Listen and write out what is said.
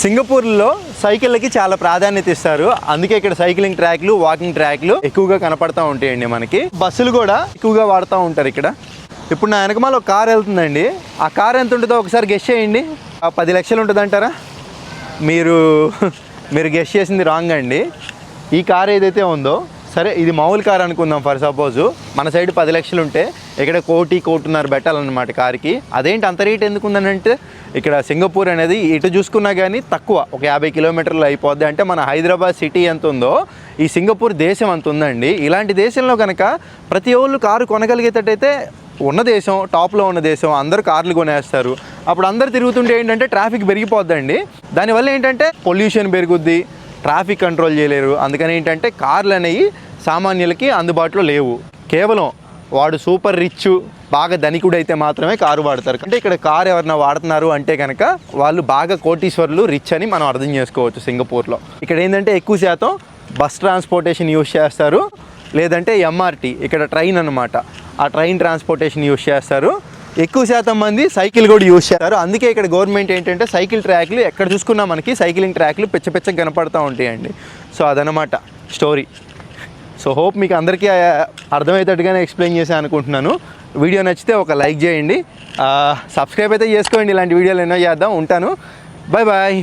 సింగపూర్లో సైకిళ్ళకి చాలా ప్రాధాన్యత ఇస్తారు. అందుకే ఇక్కడ సైక్లింగ్ ట్రాక్లు వాకింగ్ ట్రాక్లు ఎక్కువగా కనపడతా ఉంటాయండి మనకి. బస్సులు కూడా ఎక్కువగా వాడుతూ ఉంటారు ఇక్కడ. ఇప్పుడు నా వెనకమాల ఒక కార్ వెళ్తుందండి. ఆ కార్ ఎంత ఉంటుందో ఒకసారి గెస్ట్ చేయండి. ఆ పది లక్షలు ఉంటుందంటారా? మీరు మీరు గెస్ట్ చేసింది రాంగ్ అండి. ఈ కార్ ఏదైతే ఉందో సరే ఇది మామూలు కార్ అనుకుందాం. ఫర్ సపోజు మన సైడ్ పది లక్షలు ఉంటే ఇక్కడ కోటి కోటిన్నర పెట్టాలన్నమాట కార్కి. అదేంటి అంత రేట్ ఎందుకు ఉందనంటే ఇక్కడ సింగపూర్ అనేది ఇటు చూసుకున్నా కానీ తక్కువ. ఒక యాభై కిలోమీటర్లు అయిపోద్ది. అంటే మన హైదరాబాద్ సిటీ ఎంత ఉందో ఈ సింగపూర్ దేశం అంత ఉందండి. ఇలాంటి దేశంలో కనుక ప్రతి ఒళ్ళు కారు కొనగలిగేటట్టయితే ఉన్న దేశం టాప్లో ఉన్న దేశం అందరూ కార్లు కొనేస్తారు. అప్పుడు అందరు తిరుగుతుంటే ఏంటంటే ట్రాఫిక్ పెరిగిపోద్దండి. దానివల్ల ఏంటంటే పొల్యూషన్ పెరుగుద్ది. ట్రాఫిక్ కంట్రోల్ చేయలేరు. అందుకని ఏంటంటే కార్లు అనేవి సామాన్యులకి అందుబాటులో లేవు. కేవలం వాడు సూపర్ రిచ్ బాగా ధనికుడు అయితే మాత్రమే కారు వాడతారు. అంటే ఇక్కడ కారు ఎవరైనా వాడుతున్నారు అంటే కనుక వాళ్ళు బాగా కోటీశ్వరులు రిచ్ అని మనం అర్థం చేసుకోవచ్చు సింగపూర్లో. ఇక్కడ ఏంటంటే ఎక్కువ శాతం బస్ ట్రాన్స్పోర్టేషన్ యూస్ చేస్తారు. లేదంటే ఎంఆర్టీ ఇక్కడ ట్రైన్ అన్నమాట. ఆ ట్రైన్ ట్రాన్స్పోర్టేషన్ యూస్ చేస్తారు. ఎక్కువ శాతం మంది సైకిల్ కూడా యూజ్ చేస్తారు. అందుకే ఇక్కడ గవర్నమెంట్ ఏంటంటే సైకిల్ ట్రాక్లు ఎక్కడ చూసుకున్నా మనకి సైక్లింగ్ ట్రాక్లు పిచ్చ పిచ్చగా కనపడతా ఉంటాయండి. సో అదనమాట స్టోరీ. సో హోప్ మీకు అందరికీ అర్థమయ్యేటట్టుగానే ఎక్స్ప్లెయిన్ చేశాను అనుకుంటున్నాను. వీడియో నచ్చితే ఒక లైక్ చేయండి. సబ్స్క్రైబ్ అయితే చేసుకోండి. ఇలాంటి వీడియోలు ఎన్నో చేద్దాం. ఉంటాను. Bye bye